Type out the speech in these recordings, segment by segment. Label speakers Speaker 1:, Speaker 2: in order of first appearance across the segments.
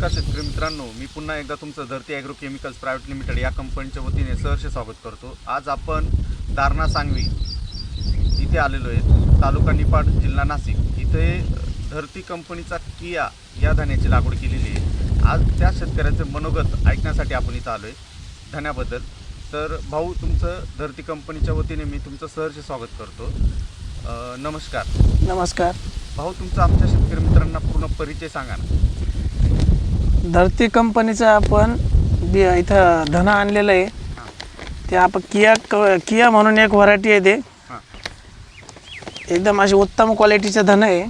Speaker 1: नमस्कार शेतकरी मित्रांनो मी पुन्हा एकदा तुमचं धरती ॲग्रो केमिकल्स प्रायव्हेट लिमिटेड या कंपनीच्या वतीने सहर्ष स्वागत करतो. आज आपण दारणा सांगवी इथे आलेलो आहे तालुका निपाड जिल्हा नाशिक. इथे धरती कंपनीचा किया या धान्याची लागवड केलेली आहे. आज त्या शेतकऱ्यांचे मनोगत ऐकण्यासाठी आपण इथं आलो आहे धन्याबद्दल. तर भाऊ तुमचं धरती कंपनीच्या वतीने मी तुमचं सहर्ष स्वागत करतो. नमस्कार.
Speaker 2: नमस्कार.
Speaker 1: भाऊ तुमचा आमच्या शेतकरी मित्रांना पूर्ण परिचय सांगा ना.
Speaker 2: धरती कंपनीचा आपण बी इथं धन आणलेलं आहे. ते आपण किया क किया म्हणून एक व्हरायटी आहे ते. एकदम अशी उत्तम क्वालिटीचं धन आहे.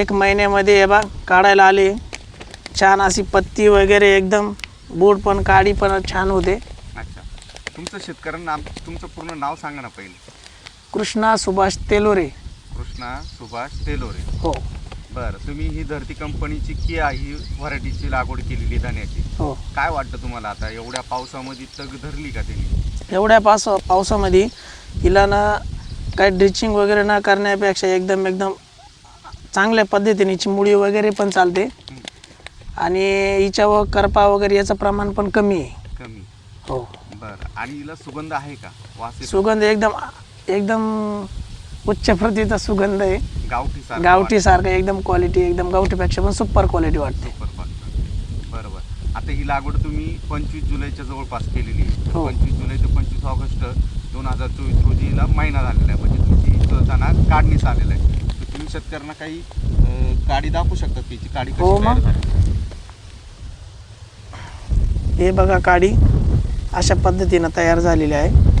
Speaker 2: एक महिन्यामध्ये हे बा काढायला आले. छान अशी पत्ती वगैरे एकदम. बूड पण काडी पण छान होते.
Speaker 1: अच्छा. तुमचं शेतकऱ्यांना आम- तुमचं पूर्ण नाव सांगा ना पहिले.
Speaker 2: कृष्णा सुभाष तेलोरे.
Speaker 1: कृष्णा सुभाष तेलोरे.
Speaker 2: हो.
Speaker 1: बरं तुम्ही ही धरती कंपनीची किया ही व्हरायटीची लागवड केलेली धान्याची.
Speaker 2: हो.
Speaker 1: काय वाटतं तुम्हाला आता? एवढ्या पावसामध्ये तग धरली का त्यांनी?
Speaker 2: एवढ्या पावस पावसामध्ये हिला ना काही ड्रिचिंग वगैरे न करण्यापेक्षा एकदम एकदम चांगल्या पद्धतीने हिची मुळी वगैरे पण चालते. आणि हिच्यावर करपा वगैरे याचं प्रमाण पण कमी आहे.
Speaker 1: कमी.
Speaker 2: हो.
Speaker 1: बरं आणि हिला सुगंध आहे का? वास येतो?
Speaker 2: सुगंध एकदम एकदम उच्च प्रतीचा सुगंध आहे.
Speaker 1: गावठी सारखं
Speaker 2: गावठी सारखं एकदम क्वालिटी एकदम गावठीपेक्षा पण सुपर क्वालिटी वाटते.
Speaker 1: वाटतं. बरं बरं बरं बरं आता ही लागवड तुम्ही पंचवीस जुलैच्या जवळपास केलेली आहे.
Speaker 2: हो.
Speaker 1: पंचवीस जुलै ते पंचवीस ऑगस्ट दोन हजार चोवीस रोजीला महिना झालेला आहे. म्हणजे तुमची दाना काढणीस आलेला आहे. तर तुम्ही शेतकऱ्यांना काही अं, काडी दाखवू शकतात की? काडी
Speaker 2: हो
Speaker 1: कशी
Speaker 2: मग.
Speaker 1: झाली?
Speaker 2: हे बघा काडी अशा पद्धतीनं तयार झालेली आहे.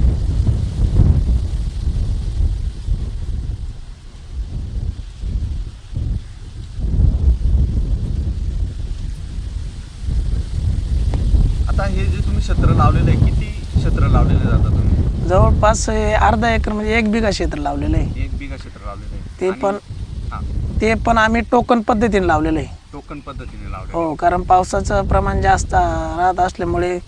Speaker 1: आता हे जे तुम्ही क्षेत्र लावलेलं आहे किती क्षेत्र लावलेले जातात तुम्ही?
Speaker 2: जवळपास हे अर्धा एकर म्हणजे एक बिघा क्षेत्र लावलेलं आहे.
Speaker 1: एक बिघा क्षेत्र लावलेलं आहे.
Speaker 2: ते
Speaker 1: आणि-
Speaker 2: पण
Speaker 1: हा.
Speaker 2: ते पण आम्ही टोकन पद्धतीने लावलेलं आहे.
Speaker 1: टोकन पद्धतीने लावले
Speaker 2: हो कारण पावसाचं प्रमाण जास्त राहत असल्यामुळे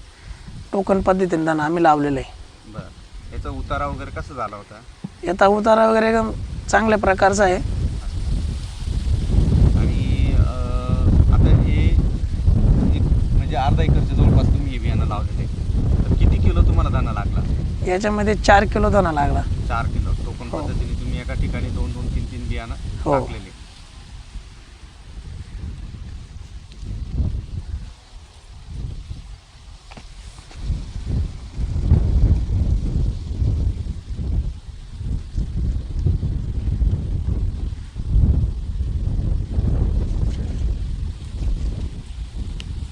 Speaker 2: टोकन पद्धतीने दाणा आम्ही लावलेलं आहे.
Speaker 1: बरं. याचा उतारा वगैरे कसा झाला होता?
Speaker 2: याचा उतारा वगैरे एकदम चांगल्या प्रकारचा आहे
Speaker 1: आणि अं, आता हे एक म्हणजे अर्धा एकरच्या जवळपास तुम्ही हे बियाणं लावलेलं आहे तर किती किलो तुम्हाला दाणा लागला
Speaker 2: याच्यामध्ये चार किलो दाणा लागला
Speaker 1: चार किलो टोकन
Speaker 2: हो.
Speaker 1: पद्धतीने तुम्ही एका ठिकाणी दोन दोन तीन तीन बियाणं
Speaker 2: हो.
Speaker 1: टाकलेले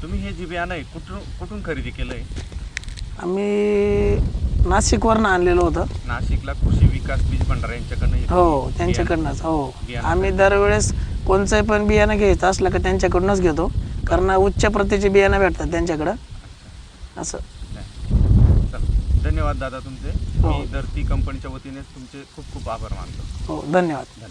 Speaker 1: तुम्ही हे जे बियाणं आहे कुठून कुठून खरेदी केलं आहे
Speaker 2: आम्ही नाशिकवरनं आणलेलं होतं.
Speaker 1: नाशिकला कृषी विकास बीज भंडारा यांच्याकडनं हे
Speaker 2: हो त्यांच्याकडनंच हो.
Speaker 1: बियाणं.
Speaker 2: आम्ही दरवेळेस कोणचंही पण बियाणं घ्यायचं असलं का त्यांच्याकडूनच घेतो. कारण उच्च प्रतीचे बियाणं भेटतात त्यांच्याकडं. असं.
Speaker 1: नाही. चला धन्यवाद दादा तुमचे.
Speaker 2: हो.
Speaker 1: मी धरती कंपनीच्या वतीने तुमचे खूप खूप आभार मानतो.
Speaker 2: हो धन्यवाद.
Speaker 1: धन्यवाद.